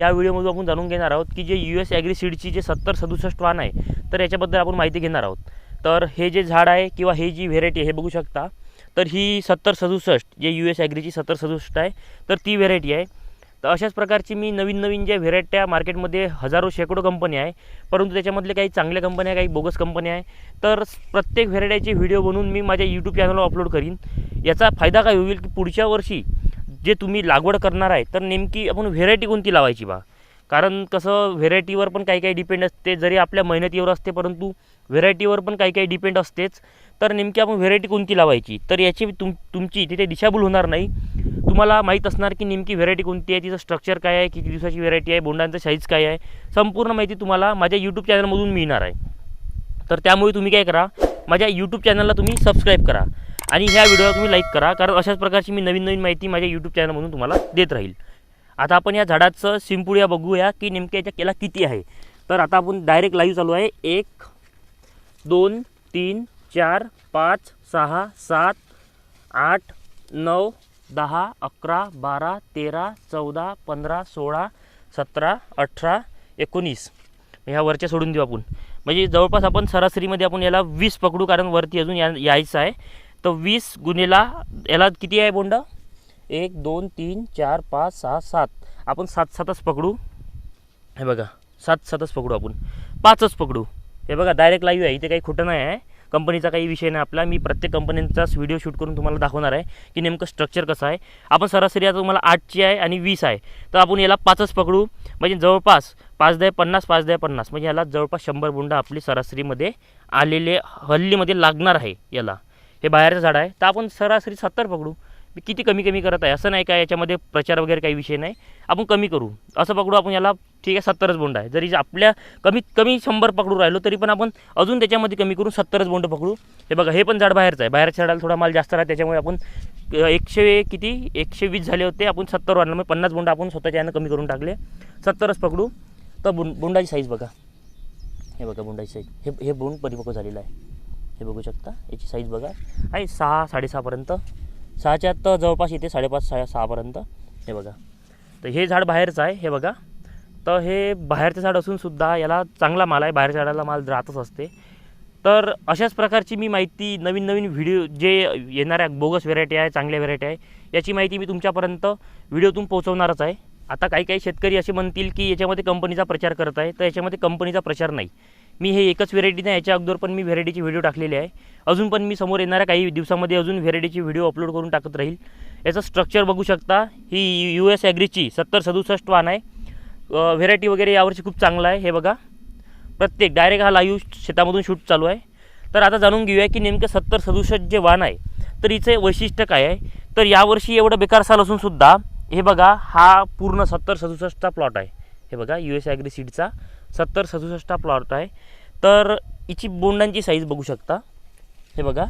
या व्हिडिओमध्ये आपण जाणून घेणार आहोत की जे यू एस ॲग्रीसीडची जे सत्तर सदुसष्ट वाण आहे तर याच्याबद्दल आपण माहिती घेणार आहोत. तर हे जे झाड आहे किंवा हे जी व्हेरायटी आहे हे बघू शकता. तर ही सत्तर सदुसष्ट जे यू एस ॲग्रीची सत्तर सदुसष्ट आहे तर ती व्हेरायटी आहे. तर अशाच प्रकारची मी नवीन नवीन ज्या व्हेरायट्या मार्केटमध्ये हजारो शेकडो कंपन्या आहे परंतु त्याच्यामधले काही चांगल्या कंपन्या काही बोगस कंपन्या आहे. तर प्रत्येक व्हेरायटीचे व्हिडिओ बनवून मी माझ्या यूट्यूब चॅनलवर अपलोड करीन. याचा फायदा काय होईल की पुढच्या वर्षी जे तुम्ही लागवड करणार आहे तर नेमकी आपण व्हेरायटी कोणती लावायची बा? कारण कसं व्हेरायटीवर पण काही काही डिपेंड असते. जरी आपल्या मेहनतीवर असते परंतु व्हेरायटीवर पण काही काही डिपेंड असतेच. तर नेमकी आपण व्हेरायटी कोणती लावायची? तर याची तुम तुमची तिथे दिशाभूल होणार नाही. तुम्हाला माहीत असणार की नेमकी व्हेरायटी कोणती आहे तिचं स्ट्रक्चर काय आहे किती दिवसाची व्हेरायटी आहे बोंडांचं साईज काय आहे. संपूर्ण माहिती तुम्हाला माझ्या यूट्यूब चॅनलमधून मिळणार आहे. तर त्यामुळे तुम्ही काय करा माझ्या यूट्यूब चॅनलला तुम्ही सबस्क्राईब करा. आणि ह्या व्हिडिओला तुम्ही लाईक करा कारण अशाच प्रकारची मी नवीन नवीन माहिती माझ्या यूट्यूब चॅनलमधून तुम्हाला देत राहील. आता आपण या झाडाचं सिंपुडिया बघूया की नेमक्या याच्या केला किती आहे. तर आता आपण डायरेक्ट लाईव्ह चालू आहे. एक दोन तीन चार पाच सहा सात आठ नऊ दहा अकरा बारा तेरा चौदा पंधरा सोळा सतरा अठरा एकोणीस. ह्या वरच्या सोडून देऊ आपण. म्हणजे जवळपास आपण सरासरीमध्ये आपण याला वीस पकडू कारण वरती अजून या यायचं आहे. तर वीस गुन्हेला याला किती आहे बोंड? एक दोन तीन चार पाच सहा सात. आपण सात सातच पकडू. हे बघा सात सातच पकडू आपण. पाचच पकडू. हे बघा डायरेक्ट लाईव्ह आहे. इथे काही खोटं नाही आहे. कंपनीचा काही विषय नाही आपला. मी प्रत्येक कंपनीचाच व्हिडिओ शूट करून तुम्हाला दाखवणार आहे की नेमकं स्ट्रक्चर कसं आहे. आपण सरासरी आता तुम्हाला आठची आहे आणि वीस आहे. तर आपण याला पाचच पकडू. म्हणजे जवळपास पाच दहा पन्नास पाच दहा पन्नास. म्हणजे याला जवळपास शंभर बुंडा आपली सरासरीमध्ये आलेले हल्लीमध्ये लागणार आहे याला. हे बाहेरचं झाड आहे. तर आपण सरासरी सत्तर पकडू. मी किती कमी कमी करत आहे? असं नाही काय याच्यामध्ये प्रचार वगैरे काही विषय नाही. आपण कमी करू. असं पकडू आपण याला. ठीक आहे सत्तरच बोंड आहे. जरी आपल्या कमीत कमी शंभर पकडू राहिलो तरी पण आपण अजून त्याच्यामध्ये कमी करून सत्तरच बोंड पकडू. हे बघा हे पण झाड बाहेरचं आहे. बाहेरच्या झाडाला थोडा माल जास्त राहते. त्याच्यामुळे आपण एकशे किती? एकशे वीस झाले होते. आपण सत्तर वाढलं. म्हणजे पन्नास बोंड आपण स्वतःच्या यानं कमी करून टाकले. सत्तरच पकडू. तर बोंडाची साईज बघा. हे बघा बोंडाची साईज हे हे बोंड परिपक्व झालेलं आहे. हे बघू शकता. याची साईज बघा. आहे सहा साडेसहापर्यंत सहाच्या आत तर जवळपास येते साडेपाच सहा सहापर्यंत हे बघा. तर हे झाड बाहेरचं आहे हे बघा. तर हे बाहेरचं झाड असूनसुद्धा याला चांगला माल आहे. बाहेरच्या झाडाला माल राहतच असते. तर अशाच प्रकारची मी माहिती नवीन नवीन व्हिडिओ जे येणाऱ्या बोगस व्हेरायटी आहे चांगल्या व्हेरायटी आहे याची माहिती मी तुमच्यापर्यंत व्हिडिओतून पोहोचवणारच आहे. आता काही काही शेतकरी असे म्हणतील की याच्यामध्ये कंपनीचा प्रचार करत आहे. तर याच्यामध्ये कंपनीचा प्रचार नाही. मी हे एकच व्हेरायटी नाही याच्या अगोदर पण मी व्हेरायटीचे व्हिडिओ टाकलेले आहे. अजून पण मी समोर येणाऱ्या काही दिवसामध्ये अजून व्हेरायटीची व्हिडिओ अपलोड करून टाकत राहील. याचं स्ट्रक्चर बघू शकता ही यू एस ॲग्रीची सत्तर सदुसष्ट वाहन आहे. व्हेरायटी वगैरे यावर्षी खूप चांगला आहे हे बघा. प्रत्येक डायरेक्ट हा लाईव्ह शेतामधून शूट चालू आहे. तर आता जाणून घेऊया की नेमकं सत्तर सदुसष्ट जे वाहन आहे तर हिचं वैशिष्ट्य काय आहे? तर यावर्षी एवढं बेकार साल असूनसुद्धा हे बघा हा पूर्ण सत्तर सदुसष्टचा प्लॉट आहे. हे बघा यू एस ॲग्री सीडचा सत्तर सदुसष्टचा प्लॉट आहे. तर हिची बोंडांची साईज बघू शकता. हे बघा.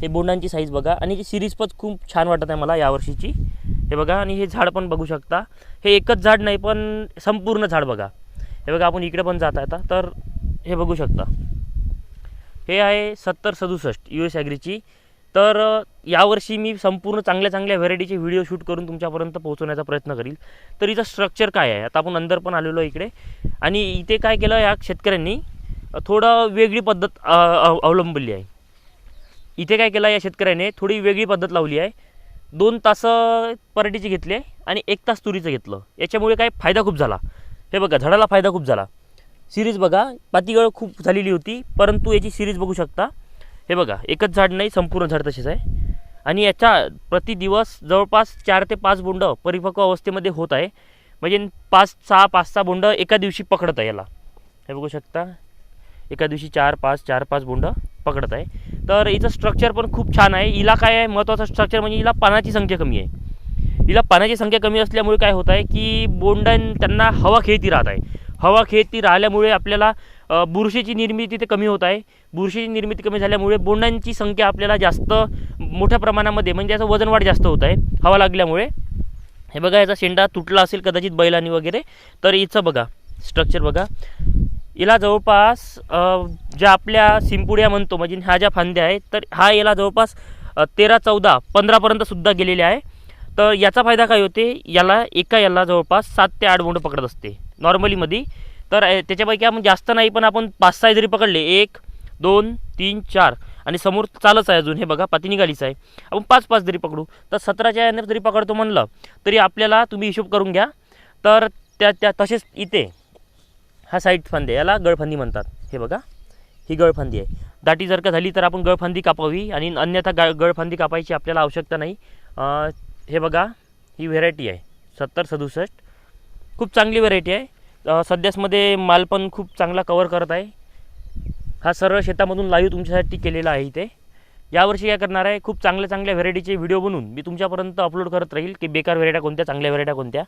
हे बोंडांची साईज बघा. आणि ही सिरीज पण खूप छान वाटत आहे मला यावर्षीची हे बघा. आणि हे झाड पण बघू शकता. हे एकच झाड नाही पण संपूर्ण झाड बघा. हे बघा आपण इकडे पण जात आता. तर हे बघू शकता. हे आहे सत्तर सदुसष्ट यू एस ॲग्रीची तर यावर्षी मी संपूर्ण चांगल्या चांगल्या व्हेरायटीचे व्हिडिओ शूट करून तुमच्यापर्यंत पोहोचवण्याचा प्रयत्न करील. तर हिचं स्ट्रक्चर काय आहे? आता आपण अंदर पण आलेलो आहे इकडे. आणि इथे काय केलं या शेतकऱ्यांनी थोडं वेगळी पद्धत अवलंबली आहे. इथे काय केलं या शेतकऱ्याने थोडी वेगळी पद्धत लावली आहे. दोन तास पराठीचे घेतले आणि एक तास तुरीचं घेतलं. याच्यामुळे काय फायदा खूप झाला. हे बघा झाडाला फायदा खूप झाला. सिरीज बघा पातीगळ खूप झालेली होती परंतु याची सिरीज बघू शकता. हे बघा एकच झाड नाही संपूर्ण झाड तसेच आहे. आणि याच्या प्रति दिवस जवळपास चार ते पाच बोंड परिपक्व अवस्थेमध्ये होत आहे. म्हणजे पाच सहा पाच सहा बोंड एका दिवशी पकडत आहे याला. हे बघू शकता. एका दिवशी चार पाच चार पाच बोंड पकडत आहे. तर हिचं स्ट्रक्चर पण खूप छान आहे. हिला काय आहे महत्त्वाचं स्ट्रक्चर म्हणजे हिला पानाची संख्या कमी आहे. हिला पाण्याची संख्या कमी असल्यामुळे काय होत आहे की बोंडां त्यांना हवा खेळती राहत आहे. हवा खेळती राहिल्यामुळे आपल्याला बुरशीची निर्मिती ते कमी होत आहे. बुरशीची निर्मिती कमी झाल्यामुळे बोंडांची संख्या आपल्याला जास्त मोठ्या प्रमाणामध्ये म्हणजे याचं वजन वाढ जास्त होत आहे हवा लागल्यामुळे. हे बघा याचा शेंडा तुटला असेल कदाचित बैलांनी वगैरे तर इथं बघा स्ट्रक्चर बघा. याला जवळपास ज्या आपल्या सिंपुड्या म्हणतो म्हणजे ह्या ज्या फांद्या आहेत तर हा याला जवळपास तेरा चौदा पंधरापर्यंतसुद्धा गेलेले आहे. तर याचा फायदा काय होते? याला एका याला जवळपास सात ते आठ बोंड पकडत असते. नॉर्मलीमध्ये तर त्याच्यापैकी आपण जास्त नाही पण आपण पाच सहा जरी पकडले एक दोन तीन चार आणि समोर चालच आहे अजून हे बघा पाती निघालीच आहे. आपण पाच पाच जरी पकडू तर सतराच्या याने जरी पकडतो म्हणलं तरी आपल्याला तुम्ही हिशोब करून घ्या. तर त्या त्या तसेच इथे हा साईड फांदे याला गळफांदी म्हणतात हे बघा ही गळफांदी आहे. दाटी जर का झाली तर आपण गळफांदी कापावी आणि अन्यथा गा गळफांदी कापायची आपल्याला आवश्यकता नाही. हे बघा ही व्हेरायटी आहे सत्तर सदुसष्ट. खूप चांगली व्हेरायटी आहे. सध्याचमध्ये माल पण खूप चांगला कवर करत आहे. हा सरळ शेतामधून लाईव्ह तुमच्यासाठी केलेला आहे इथे. यावर्षी काय करणार आहे? खूप चांगल्या चांगल्या व्हेरायटीचे व्हिडिओ बनवून मी तुमच्यापर्यंत अपलोड करत राहील की बेकार व्हेरायट्या कोणत्या चांगल्या व्हेरायट्या कोणत्या.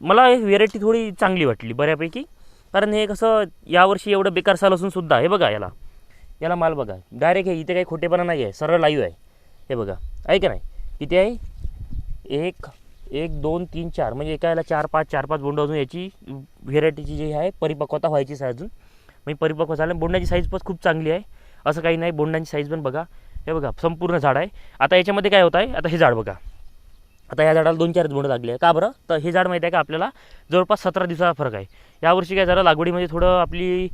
मला एक व्हेरायटी थोडी चांगली वाटली बऱ्यापैकी. कारण हे कसं यावर्षी एवढं बेकार साल असून सुद्धा हे बघा याला. याला माल बघा. डायरेक्ट हे इथे काही खोटेपणा नाही आहे सरळ लाईव्ह आहे. हे बघा. आहे का नाही? किती आहे. एक एक दोन तीन चार. म्हणजे एका याला चार पाच चार पाच बोंड अजून याची व्हेरायटीची जी आहे परिपक्वता व्हायचीच आहे अजून. म्हणजे परिपक्व झालं. बोंडाची साईज पण खूप चांगली आहे. असं काही नाही बोंडांची साईज पण बघा. हे बघा संपूर्ण झाड आहे. आता याच्यामध्ये काय होत आहे आता हे झाड बघा. आता या झाडाला दोन चार बोंड लागले आहे का बरं? तर हे झाड माहिती आहे का आपल्याला? जवळपास सतरा दिवसाचा फरक आहे. यावर्षी काय झालं? लागवडीमध्ये थोडं आपली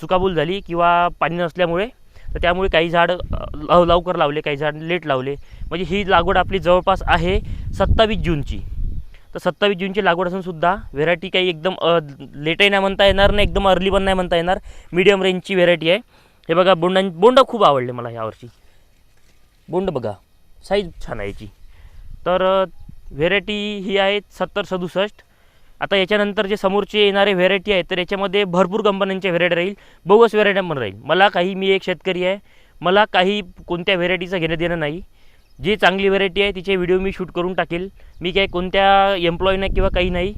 चुकाबूल झाली किंवा पाणी नसल्यामुळे तर त्यामुळे काही झाड लव लवकर लावले काही झाड लेट लावले. म्हणजे ही लागवड आपली जवळपास आहे सत्तावीस जूनची. तर सत्तावीस जूनची लागवड असूनसुद्धा व्हरायटी व्हेरायटी काही एकदम लेटही नाही म्हणता येणार नाही एकदम अर्ली पण नाही म्हणता येणार. मीडियम रेंजची व्हेरायटी आहे. हे बघा बोंडां बोंड खूप आवडले मला यावर्षी बोंड बघा साईज छान आहे याची. तर व्हेरायटी ही आहे सत्तर सदुसष्ट. आता याच्यानंतर जे समोरचे येणारे व्हेरायटी आहेत तर याच्यामध्ये भरपूर कंपन्यांच्या व्हेरायटी राहील बोगस व्हेरायटी पण राहील. मला काही मी एक शेतकरी आहे. मला काही कोणत्या व्हेरायटीचं घेणं देणं नाही. जी चांगली व्हेरायटी आहे तिचे व्हिडिओ मी शूट करून टाकेल. मी काही कोणत्या एम्प्लॉई नाही किंवा काही नाही.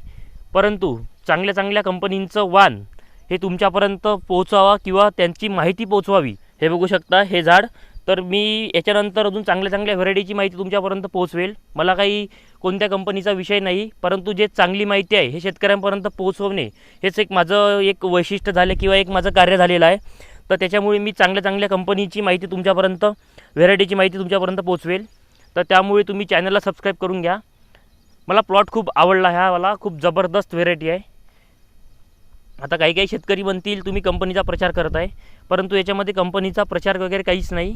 परंतु चांगल्या चांगल्या कंपनींचं वाण हे तुमच्यापर्यंत पोहोचावा किंवा त्यांची माहिती पोहोचवावी. हे बघू शकता हे झाड तर मी याच्यानंतर अजून चांगल्या चांगल्या व्हरायटीची माहिती तुमच्यापर्यंत पोहोचवेल. मला काही कोणत्या कंपनीचा विषय नाही परंतु जे चांगली माहिती आहे हे शेतकऱ्यांपर्यंत पोहोचवणे हेच एक माझं एक वैशिष्ट्य झालं किंवा एक माझं कार्य झालेलं आहे. तर त्याच्यामुळे मी चांगल्या चांगल्या कंपनीची माहिती तुमच्यापर्यंत व्हेरायटीची माहिती तुमच्यापर्यंत पोहोचवेल. तर त्यामुळे तुम्ही चॅनलला सबस्क्राईब करून घ्या. मला प्लॉट खूप आवडला ह्या मला खूप जबरदस्त व्हेरायटी आहे. आता काही काही शेतकरी म्हणतील तुम्ही कंपनीचा प्रचार करत आहे परंतु याच्यामध्ये कंपनीचा प्रचार वगैरे काहीच नाही.